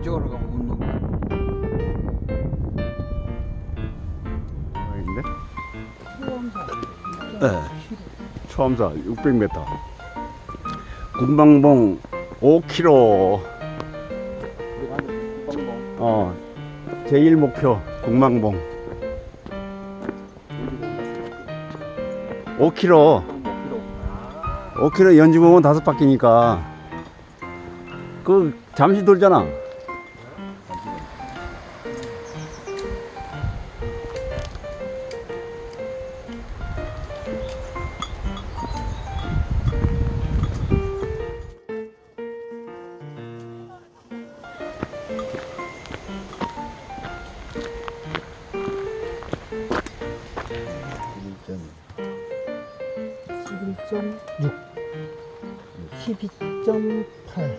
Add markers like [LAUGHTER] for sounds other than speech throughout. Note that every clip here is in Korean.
이쪽으로 가면 운동. 있는데? 네. 초암사 600m. 군방봉 5km. 우리 가는 뻥뻥. 어, 제1 목표 군방봉 5km. 5km 연주공원 다섯 바퀴니까 그 잠시 돌잖아. 십일.6 12.8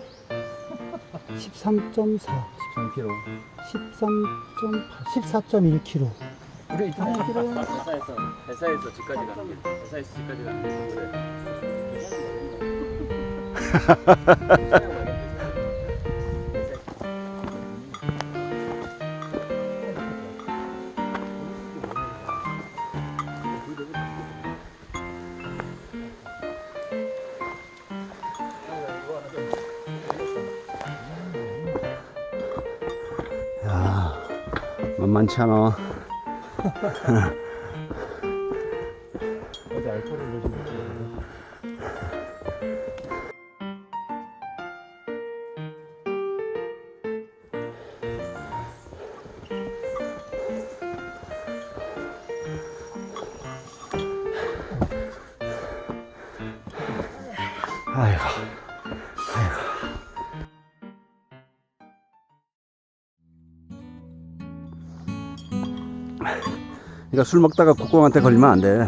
13.4 13km. 13.8 14.1km 우리 이쪽 회사에서 회사에서 집까지 가는 길, 회사에서 집까지 가는 길. 그래. [LAUGHS] [LAUGHS] 만만치 않아. 어디 알코올을 아이고, 아이고. 그러니까 술 먹다가 국공한테 걸리면 안 돼.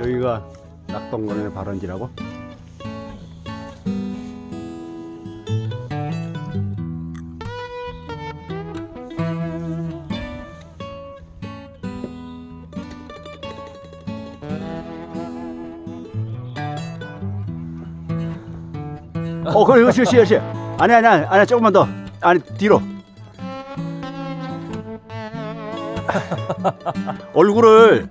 여기가 낙동강의 발원지라고? 어, 그래, 그렇지, 그렇지, 그렇지. 아니, 아니, 아니, 아니, 조금만 더. 아니, 뒤로. [LAUGHS] 얼굴을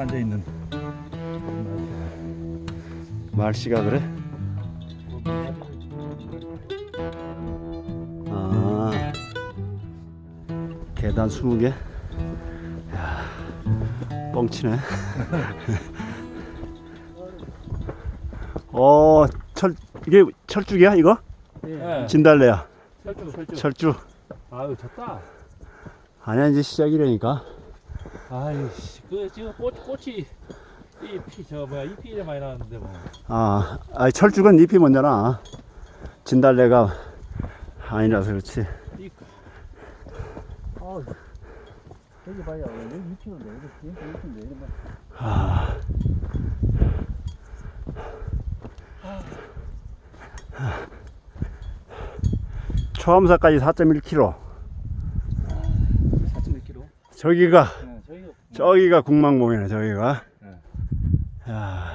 앉아 있는 말씨가 그래? 아 계단 20개? 야 뻥치네 [LAUGHS] 어, 철, 이게 철쭉이야, 이거? 네. 진달래야. 철쭉 철쭉. 철쭉. 아유 졌다. 아니야, 이제 시작이라니까. 아이씨 그 지금 꽃 꽃이 이피저 뭐야 잎이 이래 많이 나왔는데 뭐. 아, 아 철쭉은 잎이 먼저 나. 진달래가 아니라서 그렇지. 이 어, 여기 봐요. 여기 여기 여기 밑인데 이러면 아. 초암사까지 4.1km. 4.1kg. 저기가 네, 저기가 국망봉이네 저기가. 네. 야,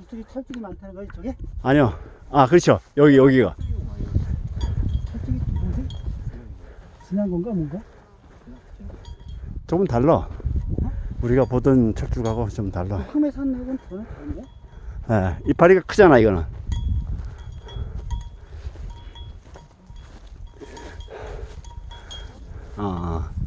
이쪽에 철쭉이 많다는 거 이쪽에? 아니요. 아 그렇죠. 여기 여기가. 철쭉이 뭐지? 지난 건가 뭔가? 조금 달라. 우리가 보던 철쭉하고 좀 달라. 흑매산하고는 전혀 다른데? 예, 이파리가 크잖아 이거는. 어, 어.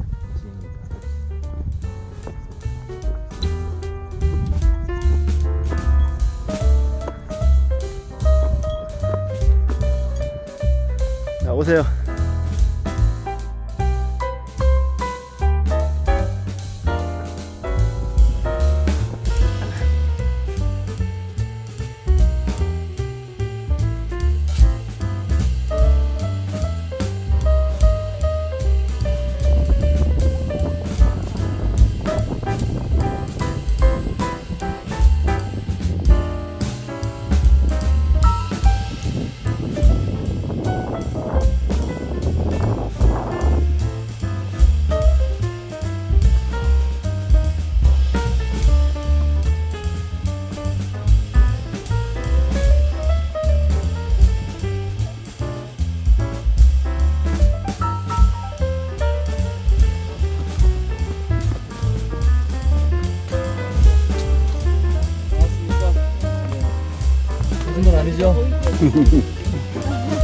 오세요.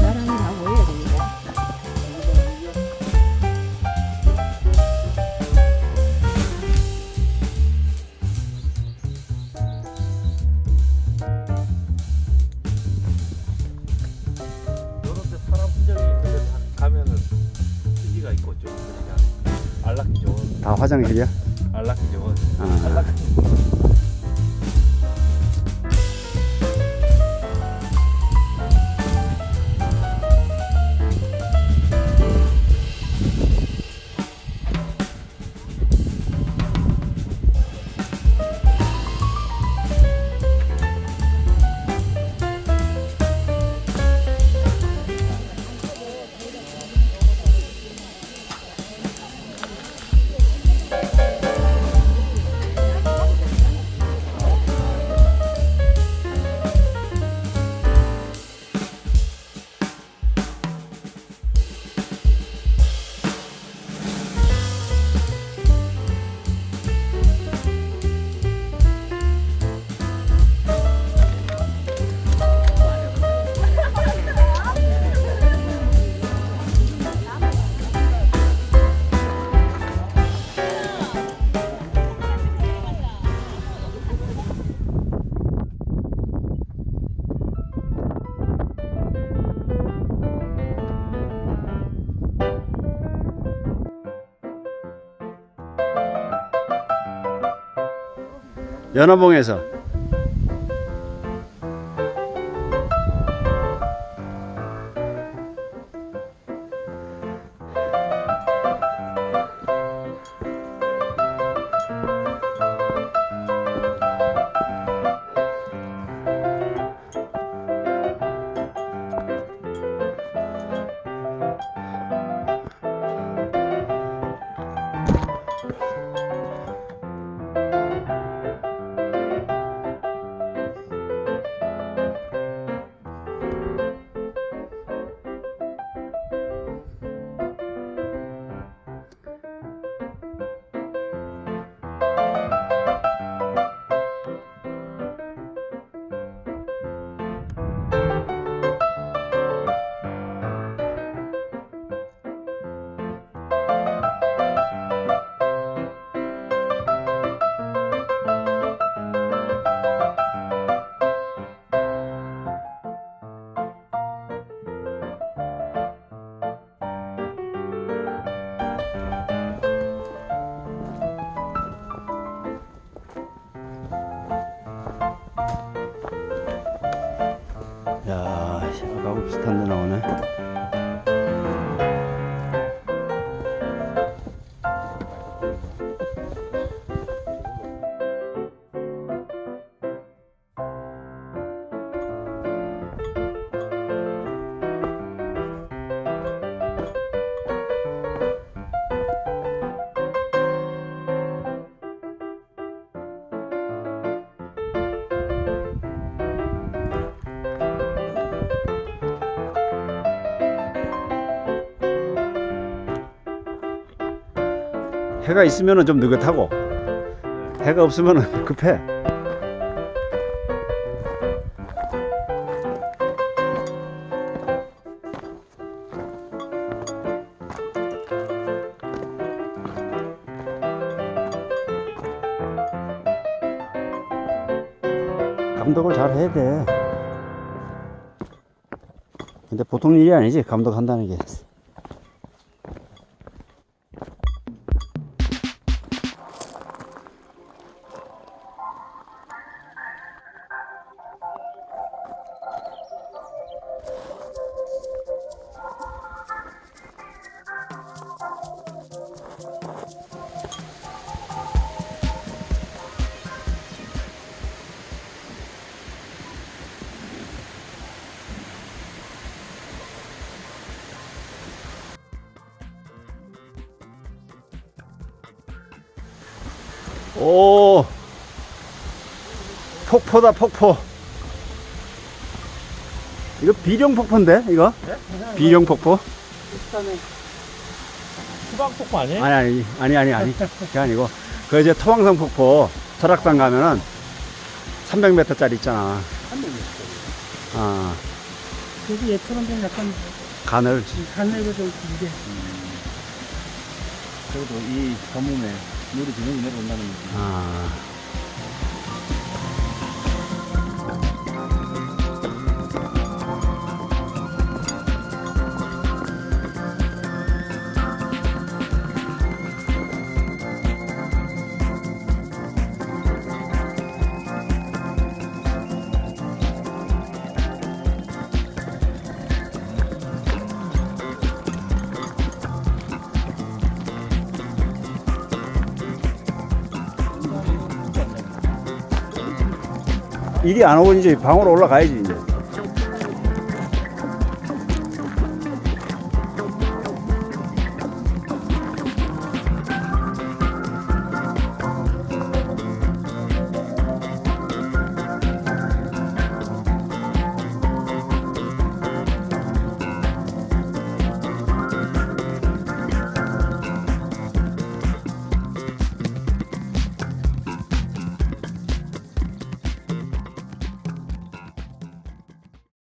나랑 다 모여야 됩니다. 요런 데 사람 흔적이 있는데 가- 가면은 휴지가 있고 좀 그러니까 안락기 좋은 다 화장실이야? 안락기 좋은 아. 연화봉에서 해가 있으면 좀 느긋하고 해가 없으면 [LAUGHS] 급해. 감독을 잘 해야 돼. 근데 보통 일이 아니지, 감독한다는 게. 오, 폭포다, 폭포. 이거 비룡 폭포인데, 이거? 비룡 폭포? 수박 폭포 아니에요? 아니, 아니, 아니, 아니, 아니. 그게 아니고. 그 이제 토왕성 폭포, 설악산 가면은 300m짜리 있잖아. 아, 여기 얘처럼 좀 약간 가늘. 가늘고 좀 길게. 그래도 이 가뭄에 물이 그냥 내려온다는 거지. 아. 일이 안 오고 이제 방으로 올라가야지.